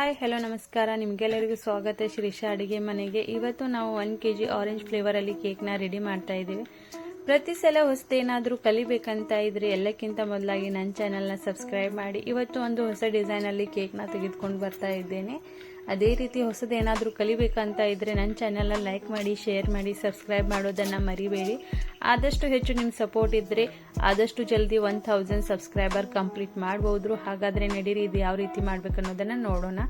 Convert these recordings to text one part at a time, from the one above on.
Hi, hello, ನಮಸ್ಕಾರ. ನಿಮಗೆಲ್ಲರಿಗೂ ಸ್ವಾಗತ. ಶ್ರೀಷಾ ಅಡುಗೆ ಮನೆಗೆ. ಇವತ್ತು ನಾವು ಒನ್ ಕೆ ಜಿ ಆರೆಂಜ್ ಫ್ಲೇವರಲ್ಲಿ ಕೇಕ್ನ ರೆಡಿ ಮಾಡ್ತಾ ಇದ್ದೀವಿ. ಪ್ರತಿ ಸಲ ಹೊಸದೇನಾದರೂ ಕಲಿಬೇಕಂತ ಇದ್ರೆ ಎಲ್ಲಕ್ಕಿಂತ ಮೊದಲಾಗಿ ನನ್ನ ಚಾನಲ್ನ ಸಬ್ಸ್ಕ್ರೈಬ್ ಮಾಡಿ. ಇವತ್ತು ಒಂದು ಹೊಸ ಡಿಸೈನಲ್ಲಿ ಕೇಕ್ನ ತೆಗೆದುಕೊಂಡು ಬರ್ತಾ ಇದ್ದೇನೆ. ಅದೇ ರೀತಿ ಹೊಸದೇನಾದರೂ ಕಲಿಬೇಕಂತ ಇದ್ದರೆ ನನ್ನ ಚಾನಲ್ನ ಲೈಕ್ ಮಾಡಿ ಶೇರ್ ಮಾಡಿ ಸಬ್ಸ್ಕ್ರೈಬ್ ಮಾಡೋದನ್ನು ಮರಿಬೇಡಿ. ಆದಷ್ಟು ಹೆಚ್ಚು ನಿಮ್ಮ ಸಪೋರ್ಟ್ ಇದ್ದರೆ ಆದಷ್ಟು ಜಲ್ದಿ ಒನ್ ಥೌಸಂಡ್ ಸಬ್ಸ್ಕ್ರೈಬರ್ ಕಂಪ್ಲೀಟ್ ಮಾಡ್ಬೋದು ಹಾಗಾದರೆ ನಡೀರಿ, ಇದು ಯಾವ ರೀತಿ ಮಾಡ್ಬೇಕು ಅನ್ನೋದನ್ನು ನೋಡೋಣ.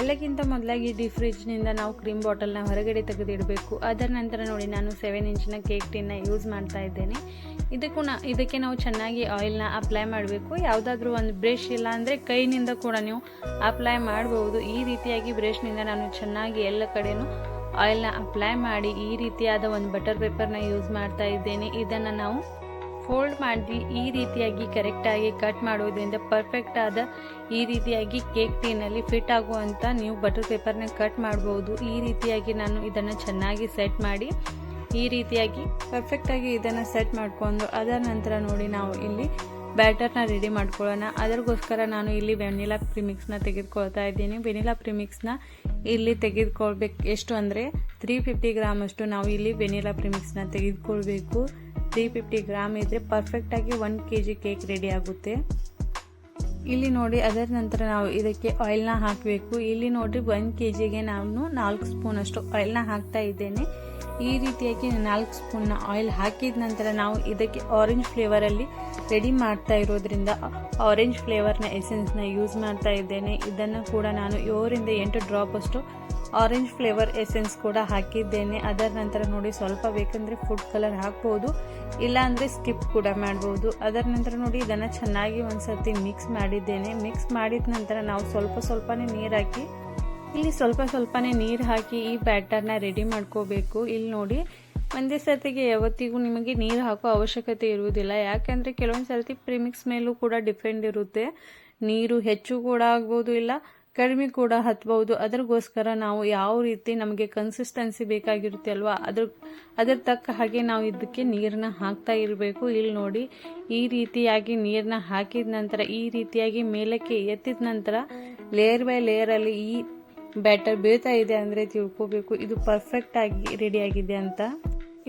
ಎಲ್ಲಕ್ಕಿಂತ ಮೊದಲಾಗಿ ಡಿ ಫ್ರಿಜ್ನಿಂದ ನಾವು ಕ್ರೀಮ್ ಬಾಟಲ್ನ ಹೊರಗಡೆ ತೆಗೆದಿಡಬೇಕು. ಅದರ ನಂತರ ನೋಡಿ ನಾನು ಸೆವೆನ್ ಇಂಚಿನ ಕೇಕ್ ಟಿನ್ನ ಯೂಸ್ ಮಾಡ್ತಾ ಇದ್ದೇನೆ. ಇದಕ್ಕೂ ನಾ ಇದಕ್ಕೆ ನಾವು ಚೆನ್ನಾಗಿ ಆಯಿಲ್ನ ಅಪ್ಲೈ ಮಾಡಬೇಕು. ಯಾವುದಾದ್ರೂ ಒಂದು ಬ್ರಷ್ ಇಲ್ಲ ಅಂದರೆ ಕೈನಿಂದ ಕೂಡ ನೀವು ಅಪ್ಲೈ ಮಾಡಬಹುದು ಈ ರೀತಿಯಾಗಿ ಬ್ರಷ್ನಿಂದ ನಾನು ಚೆನ್ನಾಗಿ ಎಲ್ಲ ಕಡೆಯೂ ಆಯಿಲ್ನ ಅಪ್ಲೈ ಮಾಡಿ ಈ ರೀತಿಯಾದ ಒಂದು ಬಟರ್ ಪೇಪರ್ನ ಯೂಸ್ ಮಾಡ್ತಾ ಇದ್ದೇನೆ. ಇದನ್ನು ನಾವು ಫೋಲ್ಡ್ ಮಾಡಿ ಈ ರೀತಿಯಾಗಿ ಕರೆಕ್ಟಾಗಿ ಕಟ್ ಮಾಡೋದ್ರಿಂದ ಪರ್ಫೆಕ್ಟ್ ಆದ ಈ ರೀತಿಯಾಗಿ ಕೇಕ್ ಟೀನಲ್ಲಿ ಫಿಟ್ ಆಗುವಂಥ ನೀವು ಬಟರ್ ಪೇಪರ್ನ ಕಟ್ ಮಾಡ್ಬೋದು. ಈ ರೀತಿಯಾಗಿ ನಾನು ಇದನ್ನು ಚೆನ್ನಾಗಿ ಸೆಟ್ ಮಾಡಿ ಈ ರೀತಿಯಾಗಿ ಪರ್ಫೆಕ್ಟಾಗಿ ಇದನ್ನು ಸೆಟ್ ಮಾಡಿಕೊಂಡು ಅದರ ನಂತರ ನೋಡಿ ನಾವು ಇಲ್ಲಿ ಬ್ಯಾಟರ್ನ ರೆಡಿ ಮಾಡ್ಕೊಳ್ಳೋಣ. ಅದಕ್ಕೋಸ್ಕರ ನಾನು ಇಲ್ಲಿ ವೆನಿಲಾ ಪ್ರಿಮಿಕ್ಸ್ನ ತೆಗೆದುಕೊಳ್ತಾ ಇದ್ದೀನಿ. ವೆನಿಲಾ ಪ್ರಿಮಿಕ್ಸ್ನ ಇಲ್ಲಿ ತೆಗೆದುಕೊಳ್ಬೇಕು ಎಷ್ಟು ಅಂದರೆ ತ್ರೀ ಫಿಫ್ಟಿ ಗ್ರಾಮ್ ಅಷ್ಟು ನಾವು ಇಲ್ಲಿ ವೆನಿಲಾ ಪ್ರಿಮಿಕ್ಸ್ನ ತೆಗೆದುಕೊಳ್ಬೇಕು. ತ್ರೀ ಫಿಫ್ಟಿ ಗ್ರಾಮ್ ಇದ್ದರೆ ಪರ್ಫೆಕ್ಟಾಗಿ one K G cake ready ಆಗುತ್ತೆ. ಇಲ್ಲಿ ನೋಡಿ, ಅದರ ನಂತರ ನಾವು ಇದಕ್ಕೆ ಆಯಿಲ್ನ ಹಾಕಬೇಕು. ಇಲ್ಲಿ ನೋಡಿ ಒಂದು ಕೆ ಜಿಗೆ ನಾನು ನಾಲ್ಕು ಸ್ಪೂನ್ ಅಷ್ಟು ಆಯಿಲ್ನ ಹಾಕ್ತಾ ಇದ್ದೇನೆ. ಈ ರೀತಿಯಾಗಿ ನಾಲ್ಕು ಸ್ಪೂನ್ನ ಆಯಿಲ್ ಹಾಕಿದ ನಂತರ ನಾವು ಇದಕ್ಕೆ ಆರೆಂಜ್ ಫ್ಲೇವರಲ್ಲಿ ರೆಡಿ ಮಾಡ್ತಾ ಇರೋದ್ರಿಂದ ಆರೆಂಜ್ ಫ್ಲೇವರ್ನ ಎಸೆನ್ಸ್ನ ಯೂಸ್ ಮಾಡ್ತಾ ಇದ್ದೇನೆ. ಇದನ್ನು ಕೂಡ ನಾನು ಏಳರಿಂದ ಎಂಟು ಡ್ರಾಪ್ ಅಷ್ಟು ಆರೆಂಜ್ ಫ್ಲೇವರ್ ಎಸೆನ್ಸ್ ಕೂಡ ಹಾಕಿದ್ದೇನೆ. ಅದರ ನಂತರ ನೋಡಿ ಸ್ವಲ್ಪ ಬೇಕಂದರೆ ಫುಡ್ ಕಲರ್ ಹಾಕ್ಬೋದು. ಇಲ್ಲ ಅಂದರೆ ಸ್ಕಿಪ್ ಕೂಡ ಮಾಡ್ಬೋದು. ಅದರ ನಂತರ ನೋಡಿ ಇದನ್ನು ಚೆನ್ನಾಗಿ ಒಂದ್ಸರ್ತಿ ಮಿಕ್ಸ್ ಮಾಡಿದ್ದೇನೆ. ಮಿಕ್ಸ್ ಮಾಡಿದ ನಂತರ ನಾವು ಸ್ವಲ್ಪ ಸ್ವಲ್ಪನೇ ನೀರು ಹಾಕಿ, ಇಲ್ಲಿ ಸ್ವಲ್ಪ ಸ್ವಲ್ಪನೇ ನೀರು ಹಾಕಿ ಈ ಬ್ಯಾಟರ್ನ ರೆಡಿ ಮಾಡ್ಕೋಬೇಕು. ಇಲ್ಲಿ ನೋಡಿ ಒಂದೇ ಸರ್ತಿಗೆ ಯಾವತ್ತಿಗೂ ನಿಮಗೆ ನೀರು ಹಾಕೋ ಅವಶ್ಯಕತೆ ಇರುವುದಿಲ್ಲ. ಯಾಕೆಂದರೆ ಕೆಲವೊಂದು ಸರ್ತಿ ಪ್ರಿಮಿಕ್ಸ್ ಮೇಲೂ ಕೂಡ ಡಿಪೆಂಡ್ ಇರುತ್ತೆ. ನೀರು ಹೆಚ್ಚು ಕೂಡ ಆಗ್ಬೋದು ಇಲ್ಲ. ಕಡಿಮೆ ಕೂಡ ಹತ್ಬಹುದು. ಅದಕ್ಕೋಸ್ಕರ ನಾವು ಯಾವ ರೀತಿ ನಮಗೆ ಕನ್ಸಿಸ್ಟೆನ್ಸಿ ಬೇಕಾಗಿರುತ್ತೆ ಅಲ್ವಾ? ಅದ್ರ ಅದ್ರ ತಕ್ಕ ಹಾಗೆ ನಾವು ಇದಕ್ಕೆ ನೀರನ್ನ ಹಾಕ್ತಾ ಇರಬೇಕು. ಇಲ್ಲಿ ನೋಡಿ, ಈ ರೀತಿಯಾಗಿ ನೀರನ್ನ ಹಾಕಿದ ನಂತರ, ಈ ರೀತಿಯಾಗಿ ಮೇಲಕ್ಕೆ ಎತ್ತಿದ ನಂತರ ಲೇಯರ್ ಬೈ ಲೇಯರಲ್ಲಿ ಈ ಬ್ಯಾಟರ್ ಬೀಳ್ತಾ ಇದೆ ಅಂದರೆ ತಿಳ್ಕೋಬೇಕು. ಇದು ಪರ್ಫೆಕ್ಟ್ ಆಗಿ ರೆಡಿ ಆಗಿದೆ ಅಂತ.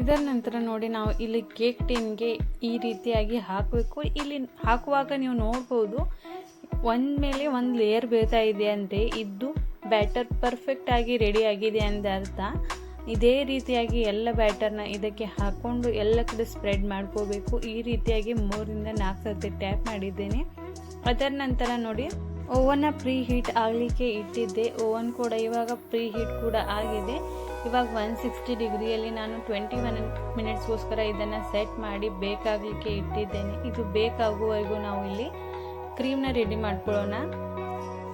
ಇದರ ನಂತರ ನೋಡಿ, ನಾವು ಇಲ್ಲಿ ಕೇಕ್ ಟಿನ್ಗೆ ಈ ರೀತಿಯಾಗಿ ಹಾಕಬೇಕು. ಇಲ್ಲಿ ಹಾಕುವಾಗ ನೀವು ನೋಡ್ಬೋದು ಒಂದ್ ಮೇಲೆ ಒಂದು ಲೇಯರ್ ಬೀಳ್ತಾ ಇದೆ ಅಂದರೆ ಇದು ಬ್ಯಾಟರ್ ಪರ್ಫೆಕ್ಟ್ ಆಗಿ ರೆಡಿ ಆಗಿದೆ ಅಂತ ಅರ್ಥ. ಇದೇ ರೀತಿಯಾಗಿ ಎಲ್ಲ ಬ್ಯಾಟರ್ನ ಇದಕ್ಕೆ ಹಾಕ್ಕೊಂಡು ಎಲ್ಲ ಕಡೆ ಸ್ಪ್ರೆಡ್ ಮಾಡ್ಕೋಬೇಕು. ಈ ರೀತಿಯಾಗಿ ಮೂರಿಂದ ನಾಲ್ಕು ಸರ್ತಿ ಟ್ಯಾಪ್ ಮಾಡಿದ್ದೇನೆ. ಅದರ ನಂತರ ನೋಡಿ ಓವನ್ನ ಪ್ರೀ ಹೀಟ್ ಆಗಲಿಕ್ಕೆ ಇಟ್ಟಿದ್ದೆ. ಓವನ್ ಕೂಡ ಇವಾಗ ಪ್ರೀ ಹೀಟ್ ಕೂಡ ಆಗಿದೆ. ಇವಾಗ ಒನ್ ಸಿಕ್ಸ್ಟಿ ಡಿಗ್ರಿಯಲ್ಲಿ ನಾನು ಟ್ವೆಂಟಿ ಒನ್ ಮಿನಿಟ್ಸ್ಗೋಸ್ಕರ ಇದನ್ನು ಸೆಟ್ ಮಾಡಿ ಬೇಕಾಗಲಿಕ್ಕೆ ಇಟ್ಟಿದ್ದೇನೆ. ಇದು ಬೇಕಾಗುವವರೆಗೂ ನಾವು ಇಲ್ಲಿ ಕ್ರೀಮ್ನ ರೆಡಿ ಮಾಡ್ಕೊಳ್ಳೋಣ.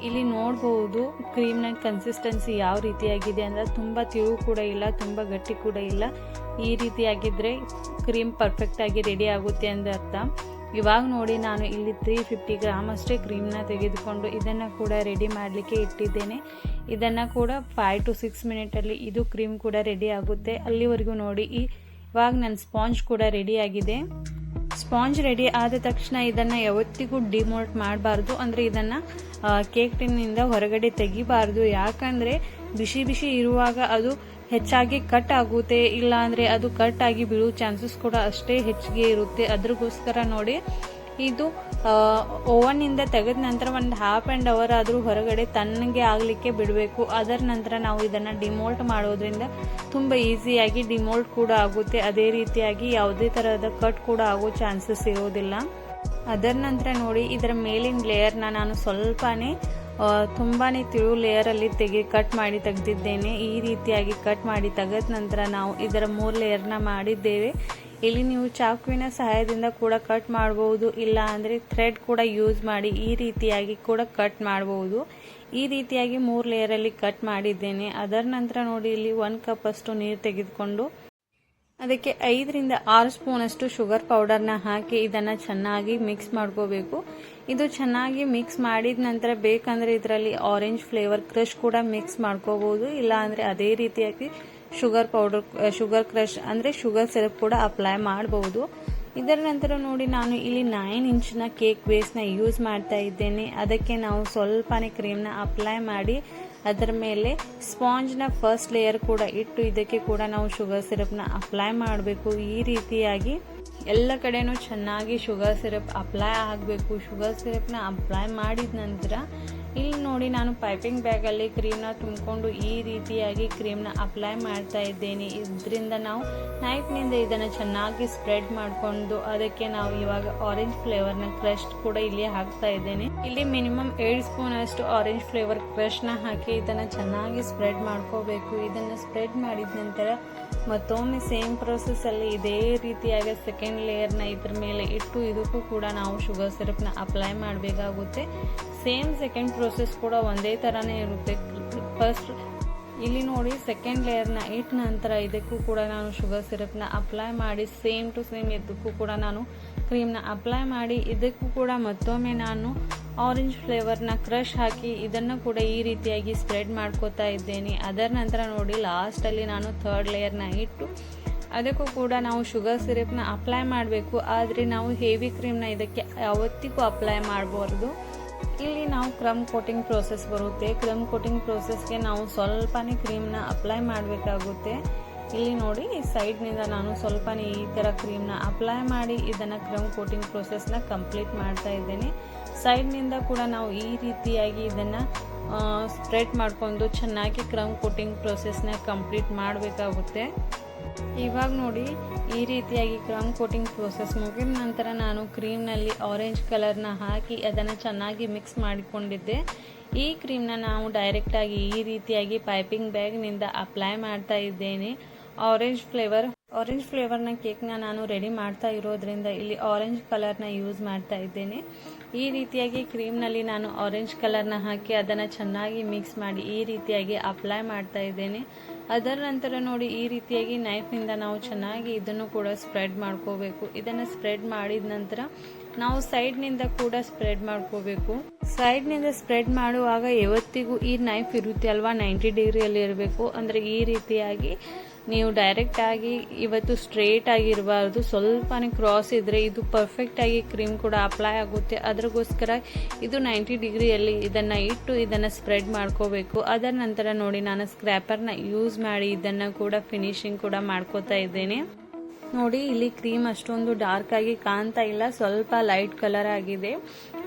ಇಲ್ಲಿ ನೋಡ್ಬೋದು ಕ್ರೀಮ್ನ ಕನ್ಸಿಸ್ಟೆನ್ಸಿ ಯಾವ ರೀತಿಯಾಗಿದೆ ಅಂದರೆ ತುಂಬ ತಿಳು ಕೂಡ ಇಲ್ಲ, ತುಂಬ ಗಟ್ಟಿ ಕೂಡ ಇಲ್ಲ. ಈ ರೀತಿಯಾಗಿದ್ದರೆ ಕ್ರೀಮ್ ಪರ್ಫೆಕ್ಟಾಗಿ ರೆಡಿ ಆಗುತ್ತೆ ಅಂತ ಅರ್ಥ. ಇವಾಗ ನೋಡಿ ನಾನು ಇಲ್ಲಿ ತ್ರೀ ಫಿಫ್ಟಿ ಗ್ರಾಮ್ ಅಷ್ಟೇ ಕ್ರೀಮ್ನ ತೆಗೆದುಕೊಂಡು ಇದನ್ನು ಕೂಡ ರೆಡಿ ಮಾಡಲಿಕ್ಕೆ ಇಟ್ಟಿದ್ದೇನೆ. ಇದನ್ನು ಕೂಡ ಫೈವ್ ಟು ಸಿಕ್ಸ್ ಮಿನಿಟಲ್ಲಿ ಇದು ಕ್ರೀಮ್ ಕೂಡ ರೆಡಿ ಆಗುತ್ತೆ. ಅಲ್ಲಿವರೆಗೂ ನೋಡಿ ಇವಾಗ ನನ್ನ ಸ್ಪಾಂಜ್ ಕೂಡ ರೆಡಿ ಆಗಿದೆ. ಸ್ಪಾಂಜ್ ರೆಡಿ ಆದ ತಕ್ಷಣ ಇದನ್ನು ಯಾವತ್ತಿಗೂ ಡಿಮೋಲ್ಟ್ ಮಾಡಬಾರ್ದು. ಅಂದರೆ ಇದನ್ನು ಕೇಕ್ ಟಿನ್ನಿಂದ ಹೊರಗಡೆ ತೆಗಿಬಾರ್ದು. ಯಾಕಂದರೆ ಬಿಸಿ ಬಿಸಿ ಇರುವಾಗ ಅದು ಹೆಚ್ಚಾಗಿ ಕಟ್ ಆಗುತ್ತೆ. ಇಲ್ಲ ಅಂದರೆ ಅದು ಕಟ್ ಆಗಿ ಬೀಳೋ ಚಾನ್ಸಸ್ ಕೂಡ ಅಷ್ಟೇ ಹೆಚ್ಚಿಗೆ ಇರುತ್ತೆ. ಅದ್ರಗೋಸ್ಕರ ನೋಡಿ ಇದು ಓವನ್ನಿಂದ ತೆಗೆದ ನಂತರ ಒಂದು ಹಾಫ್ ಆ್ಯಂಡ್ ಅವರ್ ಆದರೂ ಹೊರಗಡೆ ತಣ್ಣಗೆ ಆಗಲಿಕ್ಕೆ ಬಿಡಬೇಕು. ಅದರ ನಂತರ ನಾವು ಇದನ್ನು ಡಿಮೋಲ್ಟ್ ಮಾಡೋದ್ರಿಂದ ತುಂಬ ಈಸಿಯಾಗಿ ಡಿಮೋಲ್ಟ್ ಕೂಡ ಆಗುತ್ತೆ. ಅದೇ ರೀತಿಯಾಗಿ ಯಾವುದೇ ಥರದ ಕಟ್ ಕೂಡ ಆಗೋ ಚಾನ್ಸಸ್ ಇರೋದಿಲ್ಲ. ಅದರ ನಂತರ ನೋಡಿ, ಇದರ ಮೇಲಿನ ಲೇಯರ್ನ ನಾನು ಸ್ವಲ್ಪನೇ ತುಂಬಾ ತಿಳು ಲೇಯರಲ್ಲಿ ತೆಗೆ ಕಟ್ ಮಾಡಿ ತೆಗೆದಿದ್ದೇನೆ. ಈ ರೀತಿಯಾಗಿ ಕಟ್ ಮಾಡಿ ತೆಗೆದ ನಂತರ ನಾವು ಇದರ ಮೂರು ಲೇಯರ್ನ ಮಾಡಿದ್ದೇವೆ. ಇಲ್ಲಿ ನೀವು ಚಾಕುವಿನ ಸಹಾಯದಿಂದ ಕೂಡ ಕಟ್ ಮಾಡಬಹುದು ಇಲ್ಲ ಅಂದರೆ ಥ್ರೆಡ್ ಕೂಡ ಯೂಸ್ ಮಾಡಿ ಈ ರೀತಿಯಾಗಿ ಕೂಡ ಕಟ್ ಮಾಡಬಹುದು ಈ ರೀತಿಯಾಗಿ ಮೂರು ಲೇಯರಲ್ಲಿ ಕಟ್ ಮಾಡಿದ್ದೇನೆ. ಅದರ ನಂತರ ನೋಡಿ, ಇಲ್ಲಿ ಒನ್ ಕಪ್ ಅಷ್ಟು ನೀರು ತೆಗೆದುಕೊಂಡು ಅದಕ್ಕೆ ಐದರಿಂದ ಆರು ಸ್ಪೂನ್ ಅಷ್ಟು ಶುಗರ್ ಪೌಡರ್ನ ಹಾಕಿ ಇದನ್ನು ಚೆನ್ನಾಗಿ ಮಿಕ್ಸ್ ಮಾಡ್ಕೋಬೇಕು. ಇದು ಚೆನ್ನಾಗಿ ಮಿಕ್ಸ್ ಮಾಡಿದ ನಂತರ ಬೇಕಂದ್ರೆ ಇದರಲ್ಲಿ ಆರೆಂಜ್ ಫ್ಲೇವರ್ ಕ್ರಷ್ ಕೂಡ ಮಿಕ್ಸ್ ಮಾಡ್ಕೋಬಹುದು ಇಲ್ಲ ಅಂದರೆ ಅದೇ ರೀತಿಯಾಗಿ ಶುಗರ್ ಪೌಡರ್ ಶುಗರ್ ಕ್ರಷ್ ಅಂದರೆ ಶುಗರ್ ಸಿರಪ್ ಕೂಡ ಅಪ್ಲೈ ಮಾಡಬಹುದು ಇದರ ನಂತರ ನೋಡಿ ನಾನು ಇಲ್ಲಿ ನೈನ್ ಇಂಚಿನ ಕೇಕ್ ಬೇಸ್ನ ಯೂಸ್ ಮಾಡ್ತಾ ಇದ್ದೇನೆ. ಅದಕ್ಕೆ ನಾವು ಸ್ವಲ್ಪನೇ ಕ್ರೀಮ್ನ ಅಪ್ಲೈ ಮಾಡಿ ಅದರ ಮೇಲೆ ಸ್ಪಾಂಜ್ನ ಫಸ್ಟ್ ಲೇಯರ್ ಕೂಡ ಇಟ್ಟು ಇದಕ್ಕೆ ಕೂಡ ನಾವು ಶುಗರ್ ಸಿರಪ್ನ ಅಪ್ಲೈ ಮಾಡಬೇಕು. ಈ ರೀತಿಯಾಗಿ ಎಲ್ಲ ಕಡೆನೂ ಚೆನ್ನಾಗಿ ಶುಗರ್ ಸಿರಪ್ ಅಪ್ಲೈ ಆಗಬೇಕು. ಶುಗರ್ ಸಿರಪ್ನ ಅಪ್ಲೈ ಮಾಡಿದ ನಂತರ ಇಲ್ಲಿ ನೋಡಿ ನಾನು ಪೈಪಿಂಗ್ ಬ್ಯಾಗಲ್ಲಿ ಕ್ರೀಮ್ನ ತುಂಬಿಕೊಂಡು ಈ ರೀತಿಯಾಗಿ ಕ್ರೀಮ್ನ ಅಪ್ಲೈ ಮಾಡ್ತಾ ಇದ್ದೇನೆ. ಇದರಿಂದ ನಾವು ನೈಫ್ನಿಂದ ಇದನ್ನು ಚೆನ್ನಾಗಿ ಸ್ಪ್ರೆಡ್ ಮಾಡಿಕೊಂಡು ಅದಕ್ಕೆ ನಾವು ಇವಾಗ ಆರೆಂಜ್ ಫ್ಲೇವರ್ನ ಕ್ರಶ್ ಕೂಡ ಇಲ್ಲಿ ಹಾಕ್ತಾ ಇದ್ದೇನೆ. ಇಲ್ಲಿ ಮಿನಿಮಮ್ ಏಳು ಸ್ಪೂನ್ ಅಷ್ಟು ಆರೆಂಜ್ ಫ್ಲೇವರ್ ಕ್ರಶ್ನ ಹಾಕಿ ಇದನ್ನು ಚೆನ್ನಾಗಿ ಸ್ಪ್ರೆಡ್ ಮಾಡ್ಕೋಬೇಕು. ಇದನ್ನು ಸ್ಪ್ರೆಡ್ ಮಾಡಿದ ನಂತರ ಮತ್ತೊಮ್ಮೆ ಸೇಮ್ ಪ್ರೊಸೆಸ್ ಅಲ್ಲಿ ಇದೇ ರೀತಿಯಾಗಿ ಸೆಕೆಂಡ್ ಲೇಯರ್ನ ಇದ್ರ ಮೇಲೆ ಇಟ್ಟು ಇದಕ್ಕೂ ಕೂಡ ನಾವು ಶುಗರ್ ಸಿರಪ್ನ ಅಪ್ಲೈ ಮಾಡಬೇಕಾಗುತ್ತೆ. ಸೇಮ್ ಸೆಕೆಂಡ್ ಪ್ರೊಸೆಸ್ ಕೂಡ ಒಂದೇ ಥರನೇ ಇರುತ್ತೆ. ಫಸ್ಟ್ ಇಲ್ಲಿ ನೋಡಿ ಸೆಕೆಂಡ್ ಲೇಯರ್ನ ಇಟ್ಟ ನಂತರ ಇದಕ್ಕೂ ಕೂಡ ನಾನು ಶುಗರ್ ಸಿರಪ್ನ ಅಪ್ಲೈ ಮಾಡಿ ಸೇಮ್ ಟು ಸೇಮ್ ಇದಕ್ಕೂ ಕೂಡ ನಾನು ಕ್ರೀಮ್ನ ಅಪ್ಲೈ ಮಾಡಿ, ಇದಕ್ಕೂ ಕೂಡ ಮತ್ತೊಮ್ಮೆ ನಾನು ಆರೆಂಜ್ ಫ್ಲೇವರ್ನ ಕ್ರಶ್ ಹಾಕಿ, ಇದನ್ನು ಕೂಡ ಈ ರೀತಿಯಾಗಿ ಸ್ಪ್ರೆಡ್ ಮಾಡ್ಕೋತಾ ಇದ್ದೇನೆ. ಅದರ ನಂತರ ನೋಡಿ ಲಾಸ್ಟಲ್ಲಿ ನಾನು ಥರ್ಡ್ ಲೇಯರ್ನ ಇಟ್ಟು ಅದಕ್ಕೂ ಕೂಡ ನಾವು ಶುಗರ್ ಸಿರಪ್ನ ಅಪ್ಲೈ ಮಾಡಬೇಕು. ಆದರೆ ನಾವು ಹೇವಿ ಕ್ರೀಮ್ನ ಇದಕ್ಕೆ ಯಾವತ್ತಿಗೂ ಅಪ್ಲೈ ಮಾಡಬಾರ್ದು. ಇಲ್ಲಿ ನಾವು ಕ್ರಮ್ ಕೋಟಿಂಗ್ ಪ್ರೋಸೆಸ್ ಬರುತ್ತೆ. ಕ್ರಮ್ ಕೋಟಿಂಗ್ ಪ್ರೋಸೆಸ್ಗೆ ನಾವು ಸ್ವಲ್ಪನೇ ಕ್ರೀಮ್ನ ಅಪ್ಲೈ ಮಾಡಬೇಕಾಗುತ್ತೆ. ಇಲ್ಲಿ ನೋಡಿ ಸೈಡ್ನಿಂದ ನಾನು ಸ್ವಲ್ಪನೇ ಈ ಥರ ಕ್ರೀಮ್ನ ಅಪ್ಲೈ ಮಾಡಿ ಇದನ್ನು ಕ್ರಮ್ ಕೋಟಿಂಗ್ ಪ್ರೋಸೆಸ್ನ ಕಂಪ್ಲೀಟ್ ಮಾಡ್ತಾ ಇದ್ದೇನೆ. ಸೈಡ್ನಿಂದ ಕೂಡ ನಾವು ಈ ರೀತಿಯಾಗಿ ಇದನ್ನು ಸ್ಪ್ರೆಡ್ ಮಾಡಿಕೊಂಡು ಚೆನ್ನಾಗಿ ಕ್ರಮ್ ಕೋಟಿಂಗ್ ಪ್ರೋಸೆಸ್ನ ಕಂಪ್ಲೀಟ್ ಮಾಡಬೇಕಾಗುತ್ತೆ. ಇವಾಗ ನೋಡಿ, ಈ ರೀತಿಯಾಗಿ ಕ್ರಮ್ ಕೋಟಿಂಗ್ ಪ್ರೋಸೆಸ್ ಮುಗಿದ ನಂತರ ನಾನು ಕ್ರೀಮ್ನಲ್ಲಿ ಆರೆಂಜ್ ಕಲರ್ನ ಹಾಕಿ ಅದನ್ನು ಚೆನ್ನಾಗಿ ಮಿಕ್ಸ್ ಮಾಡಿಕೊಂಡಿದ್ದೆ. ಈ ಕ್ರೀಮ್ನ ನಾವು ಡೈರೆಕ್ಟಾಗಿ ಈ ರೀತಿಯಾಗಿ ಪೈಪಿಂಗ್ ಬ್ಯಾಗ್ನಿಂದ ಅಪ್ಲೈ ಮಾಡ್ತಾ ಇದ್ದೇನೆ. ಆರೆಂಜ್ ಫ್ಲೇವರ್ ಆರೆಂಜ್ ಫ್ಲೇವರ್ನ ಕೇಕ್ನ ನಾನು ರೆಡಿ ಮಾಡ್ತಾ ಇರೋದ್ರಿಂದ ಇಲ್ಲಿ ಆರೆಂಜ್ ಕಲರ್ನ ಯೂಸ್ ಮಾಡ್ತಾ ಇದ್ದೇನೆ. ಈ ರೀತಿಯಾಗಿ ಕ್ರೀಮ್ನಲ್ಲಿ ನಾನು ಆರೆಂಜ್ ಕಲರ್ನ ಹಾಕಿ ಅದನ್ನು ಚೆನ್ನಾಗಿ ಮಿಕ್ಸ್ ಮಾಡಿ ಈ ರೀತಿಯಾಗಿ ಅಪ್ಲೈ ಮಾಡ್ತಾ ಇದ್ದೇನೆ. ಅದರ ನಂತರ ನೋಡಿ ಈ ರೀತಿಯಾಗಿ ನೈಫ್ನಿಂದ ನಾವು ಚೆನ್ನಾಗಿ ಇದನ್ನು ಕೂಡ ಸ್ಪ್ರೆಡ್ ಮಾಡ್ಕೋಬೇಕು. ಇದನ್ನು ಸ್ಪ್ರೆಡ್ ಮಾಡಿದ ನಂತರ ನಾವು ಸೈಡ್ನಿಂದ ಕೂಡ ಸ್ಪ್ರೆಡ್ ಮಾಡ್ಕೋಬೇಕು. ಸೈಡ್ನಿಂದ ಸ್ಪ್ರೆಡ್ ಮಾಡುವಾಗ ಯಾವತ್ತಿಗೂ ಈ ನೈಫ್ ಇರುತ್ತೆ ಅಲ್ವಾ? ನೈಂಟಿ ಡಿಗ್ರಿಯಲ್ಲಿ ಇರಬೇಕು. ಅಂದರೆ ಈ ರೀತಿಯಾಗಿ ನೀವು ಡೈರೆಕ್ಟ್ ಆಗಿ ಇವತ್ತು ಸ್ಟ್ರೇಟ್ ಆಗಿರಬಾರ್ದು. ಸ್ವಲ್ಪನೇ ಕ್ರಾಸ್ ಇದ್ದರೆ ಇದು ಪರ್ಫೆಕ್ಟ್ ಆಗಿ ಕ್ರೀಮ್ ಕೂಡ ಅಪ್ಲೈ ಆಗುತ್ತೆ. ಅದ್ರಗೋಸ್ಕರ ಇದು ನೈಂಟಿ ಡಿಗ್ರಿಯಲ್ಲಿ ಇದನ್ನು ಇಟ್ಟು ಇದನ್ನು ಸ್ಪ್ರೆಡ್ ಮಾಡ್ಕೋಬೇಕು. ಅದರ ನಂತರ ನೋಡಿ ನಾನು ಸ್ಕ್ರ್ಯಾಪರ್ನ ಯೂಸ್ ಮಾಡಿ ಇದನ್ನು ಕೂಡ ಫಿನಿಶಿಂಗ್ ಕೂಡ ಮಾಡ್ಕೋತಾ ಇದ್ದೇನೆ. ನೋಡಿ, ಇಲ್ಲಿ ಕ್ರೀಮ್ ಅಷ್ಟೊಂದು ಡಾರ್ಕ್ ಆಗಿ ಕಾಣ್ತಾ ಇಲ್ಲ. ಸ್ವಲ್ಪ ಲೈಟ್ ಕಲರ್ ಆಗಿದೆ.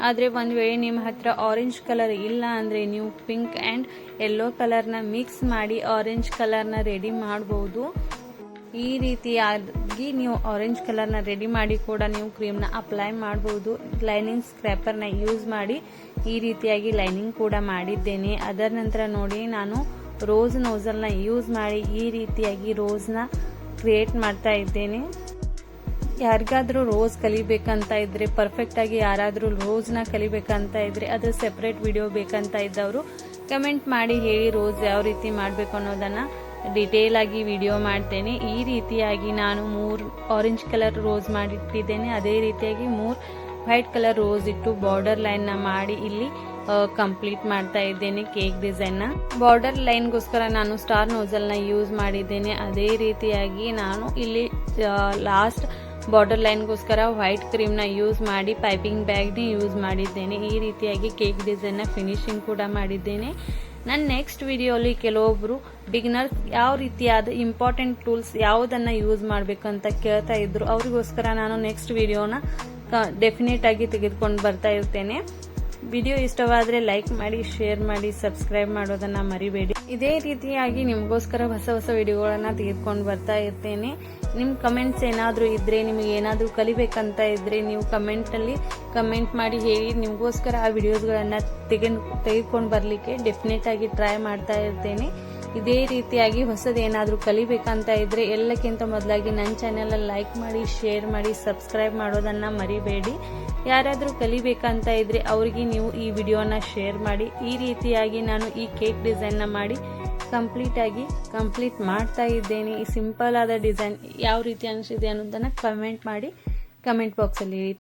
ಆದರೆ ಒಂದು ವೇಳೆ ನಿಮ್ಮ ಹತ್ರ ಆರೆಂಜ್ ಕಲರ್ ಇಲ್ಲ ಅಂದರೆ ನೀವು ಪಿಂಕ್ ಆ್ಯಂಡ್ ಯೆಲ್ಲೋ ಕಲರ್ನ ಮಿಕ್ಸ್ ಮಾಡಿ ಆರೆಂಜ್ ಕಲರ್ನ ರೆಡಿ ಮಾಡ್ಬೋದು. ಈ ರೀತಿಯಾಗಿ ನೀವು ಆರೆಂಜ್ ಕಲರ್ನ ರೆಡಿ ಮಾಡಿ ಕೂಡ ನೀವು ಕ್ರೀಮ್ನ ಅಪ್ಲೈ ಮಾಡ್ಬೋದು. ಲೈನಿಂಗ್ ಸ್ಕ್ರ್ಯಾಪರ್ನ ಯೂಸ್ ಮಾಡಿ ಈ ರೀತಿಯಾಗಿ ಲೈನಿಂಗ್ ಕೂಡ ಮಾಡಿದ್ದೇನೆ. ಅದರ ನಂತರ ನೋಡಿ, ನಾನು ರೋಸ್ ನೋಸಲ್ನ ಯೂಸ್ ಮಾಡಿ ಈ ರೀತಿಯಾಗಿ ರೋಸ್ನ ಕ್ರಿಯೇಟ್ ಮಾಡ್ತಾ ಇದ್ದೇನೆ. ಯಾರಿಗಾದರೂ ರೋಸ್ ಕಲಿಬೇಕಂತ ಇದ್ರೆ ಪರ್ಫೆಕ್ಟ್ ಆಗಿ ಯಾರಾದರೂ ರೋಸ್ನ ಕಲಿಬೇಕಂತ ಇದ್ರೆ ಅದು ಸೆಪರೇಟ್ ವಿಡಿಯೋ ಬೇಕಂತ ಇದ್ದವರು ಕಮೆಂಟ್ ಮಾಡಿ ಹೇಳಿ ರೋಸ್ ಯಾವ ರೀತಿ ಮಾಡಬೇಕು ಅನ್ನೋದನ್ನ ಡಿಟೇಲ್ ಆಗಿ ವಿಡಿಯೋ ಮಾಡ್ತೇನೆ. ಈ ರೀತಿಯಾಗಿ ನಾನು ಮೂರು ಆರೆಂಜ್ ಕಲರ್ ರೋಸ್ ಮಾಡಿಟ್ಟಿದ್ದೇನೆ. ಅದೇ ರೀತಿಯಾಗಿ ಮೂರು ವೈಟ್ ಕಲರ್ ರೋಸ್ ಇಟ್ಟು ಬಾರ್ಡರ್ ಲೈನ್ನ ಮಾಡಿ ಇಲ್ಲಿ ಕಂಪ್ಲೀಟ್ ಮಾಡ್ತಾ ಇದ್ದೇನೆ ಕೇಕ್ ಡಿಸೈನ್ನ ಬಾರ್ಡರ್ ಲೈನ್ಗೋಸ್ಕರ ನಾನು ಸ್ಟಾರ್ ನೋಸಲ್ನ ಯೂಸ್ ಮಾಡಿದ್ದೇನೆ. ಅದೇ ರೀತಿಯಾಗಿ ನಾನು ಇಲ್ಲಿ ಲಾಸ್ಟ್ ಬಾರ್ಡರ್ ಲೈನ್ಗೋಸ್ಕರ ವೈಟ್ ಕ್ರೀಮ್ನ ಯೂಸ್ ಮಾಡಿ ಪೈಪಿಂಗ್ ಬ್ಯಾಗ್ನೇ ಯೂಸ್ ಮಾಡಿದ್ದೇನೆ. ಈ ರೀತಿಯಾಗಿ ಕೇಕ್ ಡಿಸೈನ್ನ ಫಿನಿಶಿಂಗ್ ಕೂಡ ಮಾಡಿದ್ದೇನೆ. ನನ್ನ ನೆಕ್ಸ್ಟ್ ವಿಡಿಯೋಲಿ ಕೆಲವೊಬ್ಬರು ಬಿಗಿನರ್ಸ್ ಯಾವ ರೀತಿಯಾದ ಇಂಪಾರ್ಟೆಂಟ್ ಟೂಲ್ಸ್ ಯಾವುದನ್ನು ಯೂಸ್ ಮಾಡಬೇಕಂತ ಕೇಳ್ತಾ ಇದ್ರು, ಅವ್ರಿಗೋಸ್ಕರ ನಾನು ನೆಕ್ಸ್ಟ್ ವಿಡಿಯೋನ ಡೆಫಿನೆಟ್ ಆಗಿ ತೆಗೆದುಕೊಂಡು ಬರ್ತಾ ಇರ್ತೇನೆ. ವಿಡಿಯೋ ಇಷ್ಟವಾದರೆ ಲೈಕ್ ಮಾಡಿ ಶೇರ್ ಮಾಡಿ ಸಬ್ಸ್ಕ್ರೈಬ್ ಮಾಡೋದನ್ನ ಮರಿಬೇಡಿ. ಇದೇ ರೀತಿಯಾಗಿ ನಿಮಗೋಸ್ಕರ ಹೊಸ ಹೊಸ ವಿಡಿಯೋಗಳನ್ನು ತೆಗೆದುಕೊಂಡು ಬರ್ತಾ ಇರ್ತೇನೆ. ನಿಮ್ಮ ಕಮೆಂಟ್ಸ್ ಏನಾದರೂ ಇದ್ರೆ, ನಿಮಗೆ ಏನಾದರೂ ಕಲಿಬೇಕಂತ ಇದ್ರೆ ನೀವು ಕಮೆಂಟಲ್ಲಿ ಕಮೆಂಟ್ ಮಾಡಿ ಹೇಳಿ. ನಿಮಗೋಸ್ಕರ ಆ ವಿಡಿಯೋಸ್ಗಳನ್ನು ತೆಗೆದು ತೆಗೆದುಕೊಂಡು ಬರಲಿಕ್ಕೆ ಡೆಫಿನೆಟ್ ಆಗಿ ಟ್ರೈ ಮಾಡ್ತಾ ಇರ್ತೇನೆ. ಇದೇ ರೀತಿಯಾಗಿ ಹೊಸದೇನಾದರೂ ಕಲಿಬೇಕಂತ ಇದ್ರೆ ಎಲ್ಲಕ್ಕಿಂತ ಮೊದಲಾಗಿ ನನ್ನ ಚಾನೆಲ್ ಲೈಕ್ ಮಾಡಿ ಶೇರ್ ಮಾಡಿ ಸಬ್ಸ್ಕ್ರೈಬ್ ಮಾಡೋದನ್ನ ಮರಿಬೇಡಿ. ಯಾರಾದರೂ ಕಲಿಬೇಕಂತ ಇದ್ರೆ ಅವರಿಗೆ ನೀವು ಈ ವಿಡಿಯೋನ ಶೇರ್ ಮಾಡಿ. ಈ ರೀತಿಯಾಗಿ ನಾನು ಈ ಕೇಕ್ ಡಿಸೈನ್ನ ಮಾಡಿ ಕಂಪ್ಲೀಟಾಗಿ ಕಂಪ್ಲೀಟ್ ಮಾಡ್ತಾ ಇದ್ದೇನೆ. ಈ ಸಿಂಪಲ್ ಆದ ಡಿಸೈನ್ ಯಾವ ರೀತಿ ಅನಿಸಿದೆ ಅನ್ನೋದನ್ನು ಕಮೆಂಟ್ ಮಾಡಿ ಕಮೆಂಟ್ ಬಾಕ್ಸಲ್ಲಿ